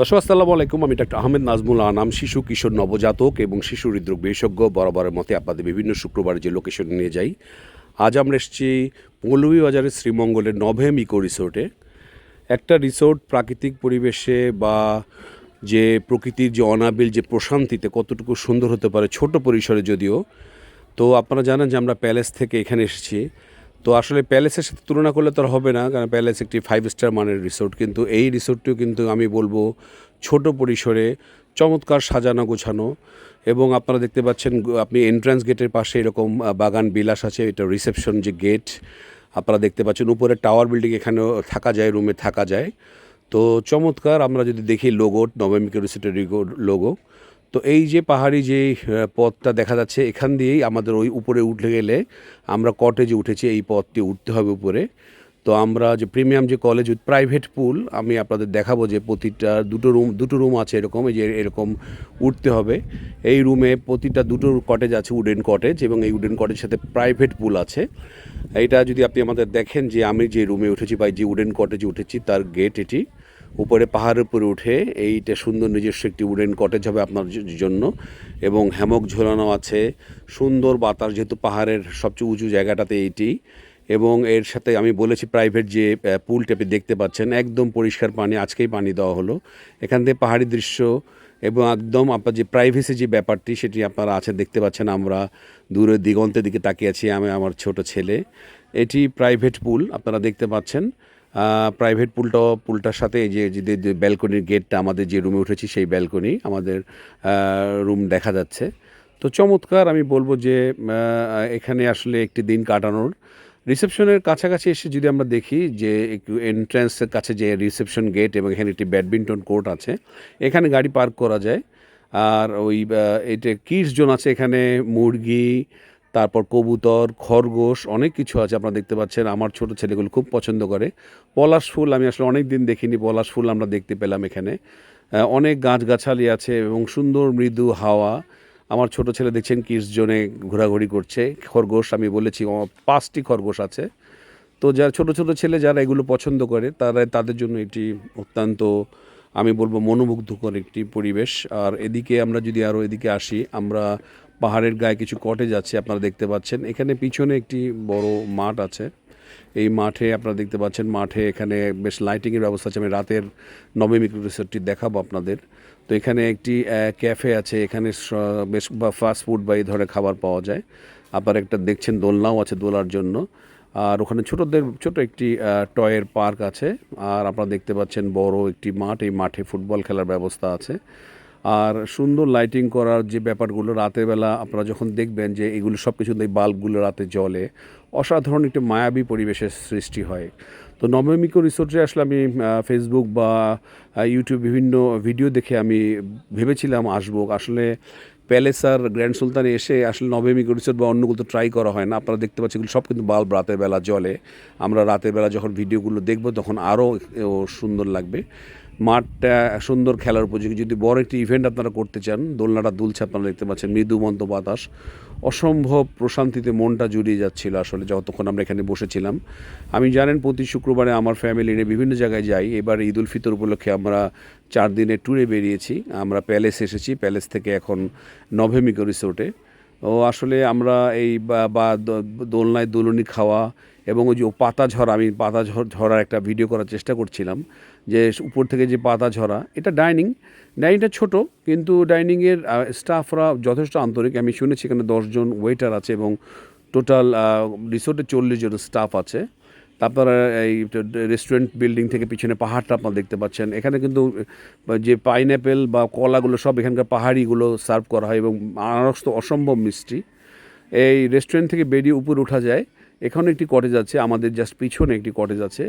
দর্শক, আসসালামু আলাইকুম। আমি ডাক্তার আহমেদ নাজমুল আনাম, শিশু, কিশোর, নবজাতক এবং শিশু হৃদরোগ বিশেষজ্ঞ। বরাবরের মতে আপনাদের বিভিন্ন শুক্রবার যে লোকেশন নিয়ে যাই, আজ আমরা এসেছি মৌলভীবাজারের শ্রীমঙ্গলের নভেম ইকো রিসোর্টে। একটা রিসোর্ট প্রাকৃতিক পরিবেশে বা যে প্রকৃতির যে অনাবিল, যে প্রশান্তিতে কতটুকু সুন্দর হতে পারে ছোট পরিসরে যদিও। তো আপনারা জানেন যে আমরা প্যালেস থেকে এখানে এসেছি। তো আসলে প্যালেসের সাথে তুলনা করলে তো হবে না, কারণ প্যালেস একটি ফাইভ স্টার মানের রিসোর্ট কিন্তু এই রিসোর্টটিও কিন্তু আমি বলব ছোট পরিসরে চমৎকার সাজানো গোছানো এবং আপনারা দেখতে পাচ্ছেন আপনি এন্ট্রান্স গেটের পাশে এরকম বাগান বিলাস আছে, এটা রিসেপশন যে গেট আপনারা দেখতে পাচ্ছেন উপরে টাওয়ার বিল্ডিং এখানেও থাকা যায় রুমে থাকা যায়। তো চমৎকার, আমরা যদি দেখি লোগো নবমিক রিসোর্টের লোগো তো এই যে পাহাড়ি যে পথটা দেখা যাচ্ছে, এখান দিয়েই আমাদের ওই উপরে উঠে গেলে আমরা কটেজে উঠেছি, এই পথটি উঠতে হবে উপরে। তো আমরা যে প্রিমিয়াম যে কলেজ উইথ প্রাইভেট পুল আমি আপনাদের দেখাবো যে প্রতিটা দুটো রুম দুটো রুম আছে এরকম, এই যে এরকম উঠতে হবে। এই রুমে প্রতিটা দুটো কটেজ আছে উডেন কটেজ এবং এই উডেন কটেজের সাথে প্রাইভেট পুল আছে। এটা যদি আপনি আমাদের দেখেন যে আমি যে রুমে উঠেছি বা যে উডেন কটেজে উঠেছি, তার গেট এটি। উপরে পাহাড়ের উপরে উঠে এইটা সুন্দর নিজস্ব একটি উডেন কটেজ হবে আপনার জন্য। এবং হ্যামক ঝোলানো আছে। সুন্দর বাতাস যেহেতু পাহাড়ের সবচেয়ে উঁচু জায়গাটাতে এইটি। এবং এর সাথে আমি বলেছি প্রাইভেট যে পুল টেপে দেখতে পাচ্ছেন, একদম পরিষ্কার পানি, আজকেই পানি দেওয়া হলো। এখান থেকে পাহাড়ি দৃশ্য এবং একদম আপনার যে প্রাইভেসি যে ব্যাপারটি, সেটি আপনারা আছে, দেখতে পাচ্ছেন আমরা। দূরে দিগন্তের দিকে তাকিয়ে আছি আমি, আমার ছোট ছেলে। এটি প্রাইভেট পুল, আপনারা দেখতে পাচ্ছেন। প্রাইভেট পুলটা পুলটার সাথে যে, যে- ব্যালকনির গেটটা আমাদের যে রুমে উঠেছি, সেই ব্যালকনি আমাদের রুম দেখা যাচ্ছে। তো চমৎকার, আমি বলব যে এখানে আসলে একটি দিন কাটানোর। রিসেপশনের কাছাকাছি এসে যদি আমরা দেখি যে এন্ট্রান্সের কাছে যে রিসেপশন গেট এবং এখানে একটি ব্যাডমিন্টন কোর্ট আছে, এখানে গাড়ি পার্ক করা যায়। আর ওই এটা কিডস জোন আছে এখানে, মুরগি তারপর কবুতর, খরগোশ, অনেক কিছু আছে আপনারা দেখতে পাচ্ছেন। আমার ছোট ছেলেগুলো খুব পছন্দ করে। পলাশ ফুল আমি আসলে অনেক দিন দেখিনি, পলাশ ফুল আমরা দেখতে পেলাম এখানে। অনেক গাছগাছালি আছে এবং সুন্দর মৃদু হাওয়া। আমার ছোট ছেলে দেখছেন কিস জোনে ঘোরাঘুরি করছে। খরগোশ আমি বলেছি পাঁচটি খরগোশ আছে। তো যারা ছোট ছোট ছেলে যারা এগুলো পছন্দ করে, তারা, তাদের জন্য এটি অত্যন্ত, আমি বলব, মনোমুগ্ধকর একটি পরিবেশ। আর এদিকে আমরা যদি আরও এদিকে আসি, আমরা পাহাড়ের গায়ে কিছু কটেজ আছে, আপনারা দেখতে পাচ্ছেন। এখানে পিছনে একটি বড় মাঠ আছে। এই মাঠে আপনারা দেখতে পাচ্ছেন, মাঠে এখানে বেশ লাইটিংয়ের ব্যবস্থা আছে। আমি রাতের নবমিক রিসোর্টটি দেখাবো আপনাদের। তো এখানে একটি ক্যাফে আছে। এখানে বেশ ফাস্ট ফুড বা এই ধরনের খাবার পাওয়া যায়। আবার একটা দেখছেন, দোলনাও আছে দোলার জন্য। আর ওখানে ছোটদের, ছোট একটি টয়ের পার্ক আছে। আর আপনারা দেখতে পাচ্ছেন বড় একটি মাঠ। এই মাঠে ফুটবল খেলার ব্যবস্থা আছে। আর সুন্দর লাইটিং করার যে ব্যাপারগুলো রাতের বেলা আপনারা যখন দেখবেন যে এগুলো সব কিছু এই বাল্বগুলো রাতে জ্বলে, অসাধারণ একটি মায়াবী পরিবেশের সৃষ্টি হয়। তো নবমিক রিসোর্টে আসলে আমি ফেসবুক বা ইউটিউব বিভিন্ন ভিডিও দেখে আমি ভেবেছিলাম আসব। আসলে প্যালেস আর গ্র্যান্ড সুলতানে এসে আসলে নবমিক রিসোর্ট বা অন্যগুলো তো ট্রাই করা হয় না। আপনারা দেখতে পাচ্ছেন এগুলো সব কিন্তু বাল্ব রাতের বেলা জ্বলে। আমরা রাতের বেলা যখন ভিডিওগুলো দেখব তখন আরও সুন্দর লাগবে। মাঠটা সুন্দর খেলার উপযোগী। যদি বড় একটি ইভেন্ট আপনারা করতে চান, দোলনাটা দুলছে আপনারা দেখতে পাচ্ছেন মৃদুমন্ত বাতাস। অসম্ভব প্রশান্তিতে মনটা জুড়িয়ে যাচ্ছিল আসলে যতক্ষণ আমরা এখানে বসেছিলাম। আমি জানেন প্রতি শুক্রবারে আমার ফ্যামিলি নিয়ে বিভিন্ন জায়গায় যাই। এবার ঈদ উল ফিতর উপলক্ষে আমরা চার দিনের ট্যুরে বেরিয়েছি। আমরা প্যালেস এসেছি। প্যালেস থেকে এখন নভেমিকো রিসোর্টে ও আসলে আমরা এই বা দোলনায় দোলনি খাওয়া এবং ওই যে পাতা ঝরা, আমি পাতা ঝর ঝরার একটা ভিডিও করার চেষ্টা করছিলাম যে উপর থেকে যে পাতা ঝরা, এটা ডাইনিং ডাইনিংটা ছোট, কিন্তু ডাইনিংয়ের স্টাফরা যথেষ্ট আন্তরিক। আমি শুনেছি এখানে দশজন ওয়েটার আছে এবং টোটাল রিসোর্টে চল্লিশ জন স্টাফ আছে। তারপরে এই রেস্টুরেন্ট বিল্ডিং থেকে পিছনে পাহাড়টা আপনারা দেখতে পাচ্ছেন। এখানে কিন্তু যে পাইনঅ্যাপেল বা কলাগুলো সব এখানকার পাহাড়িগুলো সার্ভ করা হয় এবং আনারস তো অসম্ভব মিষ্টি। এই রেস্টুরেন্ট থেকে বেরিয়ে উপরে ওঠা যায়। এখানে একটি কটেজ আছে, আমাদের জাস্ট পিছনে একটি কটেজ আছে।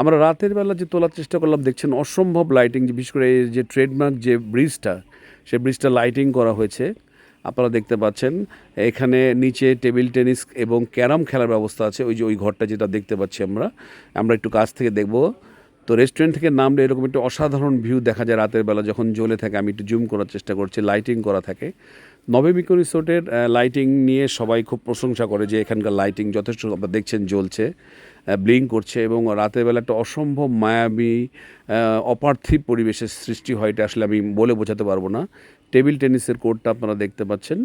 আমরা রাতের বেলা যে তোলার চেষ্টা করলাম, দেখছেন অসম্ভব লাইটিং যে বিশেষ করে এই যে ট্রেডমার্ক যে ব্রিজটা সে ব্রিজটা লাইটিং করা হয়েছে। আপনারা দেখতে পাচ্ছেন, এখানে নিচে টেবিল টেনিস এবং ক্যারাম খেলার ব্যবস্থা আছে, ওই যে ওই ঘরটা যেটা দেখতে পাচ্ছি আমরা। আমরা একটু কাছ থেকে দেখব। তো রেস্টুরেন্ট থেকে নামলে এরকম একটু অসাধারণ ভিউ দেখা যায় রাতের বেলা, যখন জ্বলে থাকে, আমি একটু জুম করার চেষ্টা করছি লাইটিং করা থাকে। নবেমিকো রিসোর্টের লাইটিং নিয়ে সবাই খুব প্রশংসা করে যে এখানকার লাইটিং যথেষ্ট আপনারা দেখছেন জ্বলছে ব্লিং করছে এবং রাতের বেলা একটা অসম্ভব মায়াবী অপার্থিব পরিবেশের সৃষ্টি হয়, এটা আসলে আমি বলে বোঝাতে পারব না। টেবিল টেনিসের কোর্টটা আপনারা দেখতে পাচ্ছেন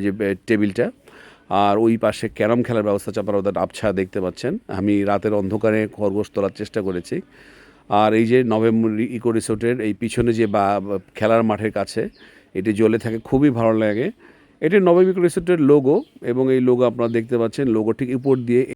যে টেবিলটা। আর ওই পাশে ক্যারাম খেলার ব্যবস্থা আপনারা ওদের আবছা দেখতে পাচ্ছেন। আমি রাতের অন্ধকারে খরগোশ তোলার চেষ্টা করেছি। আর এই যে নভেম্বর ইকো রিসোর্টের এই পিছনে যে বা- খেলার মাঠের কাছে এটি জ্বলে থাকে, খুবই ভালো লাগে। এটি নবমিক রিসোর্টের লোগো এবং এই লোগো আপনারা দেখতে পাচ্ছেন। লোগো ঠিক উপর দিয়ে